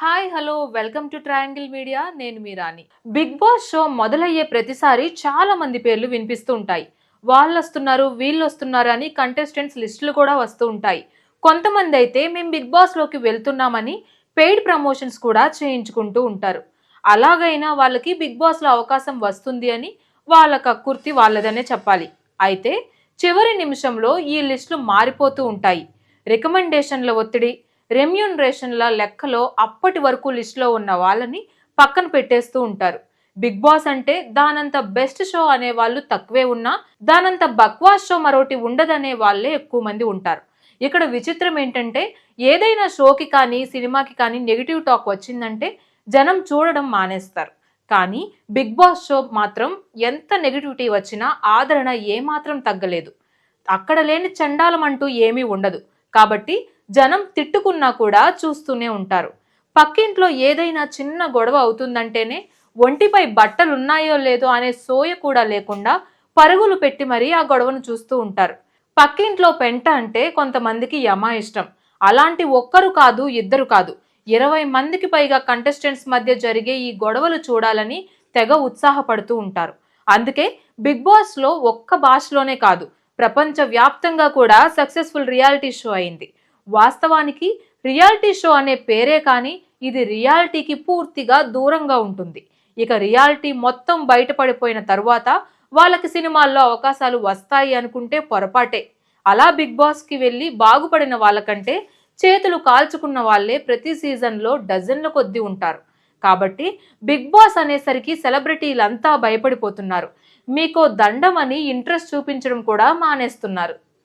Hi hello welcome to triangle media నేను మీ Rani. Bigg Boss show మొదలయ్యే ప్రతిసారి చాలా మంది పేర్లు వినిపిస్తూ ఉంటాయి. వాళ్ళు వస్తున్నారు వీళ్ళు వస్తున్నారు అని కంటెస్టెంట్స్ లిస్టులు కూడా వస్తూ ఉంటాయి. కొంతమంది అయితే మేము బిగ్ బాస్లోకి వెళ్తున్నామని పెయిడ్ ప్రమోషన్స్ కూడా చేయించుకుంటూ ఉంటారు. అలాగైనా వాళ్ళకి బిగ్ బాస్లో అవకాశం వస్తుంది అని వాళ్ళ కక్కుర్తి వాళ్ళదనే చెప్పాలి. అయితే చివరి నిమిషంలో ఈ లిస్టులు మారిపోతూ ఉంటాయి. రికమెండేషన్ల ఒత్తిడి రెమ్యూనరేషన్ల లెక్కలో అప్పటి వరకు లిస్టులో ఉన్న వాళ్ళని పక్కన పెట్టేస్తూ ఉంటారు. బిగ్ బాస్ అంటే దానంత బెస్ట్ షో అనే వాళ్ళు తక్కువే ఉన్నా దానంత బక్వాస్ షో మరోటి ఉండదనే వాళ్ళే ఎక్కువ మంది ఉంటారు. ఇక్కడ విచిత్రం ఏంటంటే ఏదైనా షోకి కానీ సినిమాకి కానీ నెగిటివ్ టాక్ వచ్చిందంటే జనం చూడడం మానేస్తారు. కానీ బిగ్ బాస్ షో మాత్రం ఎంత నెగిటివిటీ వచ్చినా ఆదరణ ఏమాత్రం తగ్గలేదు. అక్కడ లేని చండాలం అంటూ ఏమీ ఉండదు. కాబట్టి జనం తిట్టుకున్నా కూడా చూస్తూనే ఉంటారు. పక్కింట్లో ఏదైనా చిన్న గొడవ అవుతుందంటేనే ఒంటిపై బట్టలు ఉన్నాయో లేదో అనే సోయ కూడా లేకుండా పరుగులు పెట్టి మరీ ఆ గొడవను చూస్తూ ఉంటారు. పక్కింట్లో పెంట అంటే కొంతమందికి యమా ఇష్టం. అలాంటి ఒక్కరు కాదు ఇద్దరు కాదు. ఇరవై మందికి పైగా కంటెస్టెంట్స్ మధ్య జరిగే ఈ గొడవలు చూడాలని తెగ ఉత్సాహపడుతూ ఉంటారు. అందుకే బిగ్ బాస్లో ఒక్క భాషలోనే కాదు ప్రపంచ వ్యాప్తంగా కూడా సక్సెస్ఫుల్ రియాలిటీ షో అయింది. వాస్తవానికి రియాలిటీ షో అనే పేరే కానీ ఇది రియాలిటీకి పూర్తిగా దూరంగా ఉంటుంది. ఇక రియాలిటీ మొత్తం బయటపడిపోయిన తర్వాత వాళ్ళకి సినిమాల్లో అవకాశాలు వస్తాయి అనుకుంటే పొరపాటే. అలా బిగ్ బాస్కి వెళ్ళి బాగుపడిన వాళ్ళకంటే చేతులు కాల్చుకున్న వాళ్ళే ప్రతి సీజన్లో డజన్ల కొద్దీ ఉంటారు. కాబట్టి బిగ్ బాస్ అనేసరికి సెలబ్రిటీలంతా భయపడిపోతున్నారు. మీకో దండమని ఇంట్రెస్ట్ చూపించడం కూడా మానేస్తున్నారు.